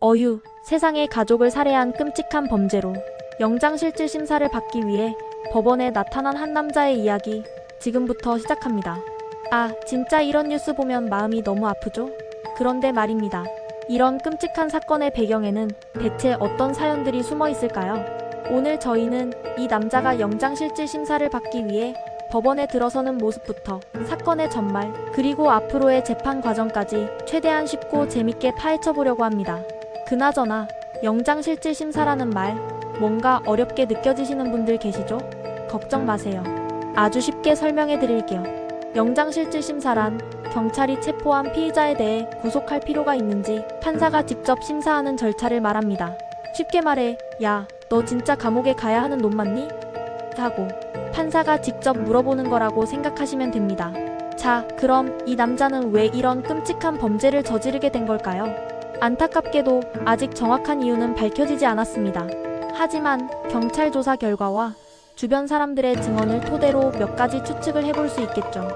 어휴, 세상의 가족을 살해한 끔찍한 범죄로 영장실질 심사를 받기 위해 법원에 나타난 한 남자의 이야기 지금부터 시작합니다. 아, 진짜 이런 뉴스 보면 마음이 너무 아프죠? 그런데 말입니다. 이런 끔찍한 사건의 배경에는 대체 어떤 사연들이 숨어 있을까요? 오늘 저희는 이 남자가 영장실질 심사를 받기 위해 법원에 들어서는 모습부터 사건의 전말 그리고 앞으로의 재판 과정까지 최대한 쉽고 재밌게 파헤쳐 보려고 합니다. 그나저나 영장실질 심사라는 말 뭔가 어렵게 느껴지시는 분들 계시죠? 걱정 마세요. 아주 쉽게 설명해 드릴게요. 영장실질 심사란 경찰이 체포한 피의자에 대해 구속할 필요가 있는지 판사가 직접 심사하는 절차를 말합니다. 쉽게 말해, 야, 너 진짜 감옥에 가야 하는 놈 맞니? 하고 판사가 직접 물어보는 거라고 생각하시면 됩니다. 자, 그럼 이 남자는 왜 이런 끔찍한 범죄를 저지르게 된 걸까요? 안타깝게도 아직 정확한 이유는 밝혀지지 않았습니다. 하지만 경찰 조사 결과와 주변 사람들의 증언을 토대로 몇 가지 추측을 해볼 수 있겠죠.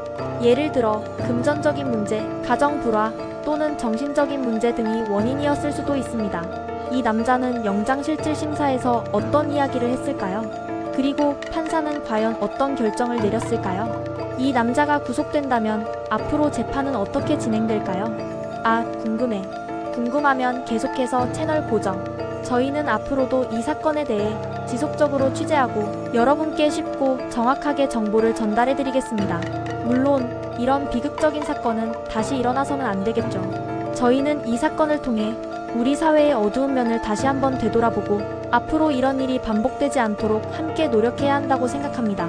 예를 들어 금전적인 문제, 가정 불화 또는 정신적인 문제 등이 원인이었을 수도 있습니다. 이 남자는 영장실질 심사에서 어떤 이야기를 했을까요? 그리고 판사는 과연 어떤 결정을 내렸을까요? 이 남자가 구속된다면 앞으로 재판은 어떻게 진행될까요? 아, 궁금해. 궁금하면 계속해서 채널 고정. 저희는 앞으로도 이 사건에 대해 지속적으로 취재하고 여러분께 쉽고 정확하게 정보를 전달해 드리겠습니다. 물론 이런 비극적인 사건은 다시 일어나서는 안 되겠죠. 저희는 이 사건을 통해 우리 사회의 어두운 면을 다시 한번 되돌아보고 앞으로 이런 일이 반복되지 않도록 함께 노력해야 한다고 생각합니다.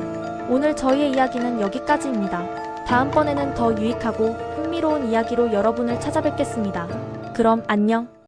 오늘 저희의 이야기는 여기까지입니다. 다음번에는 더 유익하고 흥미로운 이야기로 여러분을 찾아뵙겠습니다. 그럼 안녕.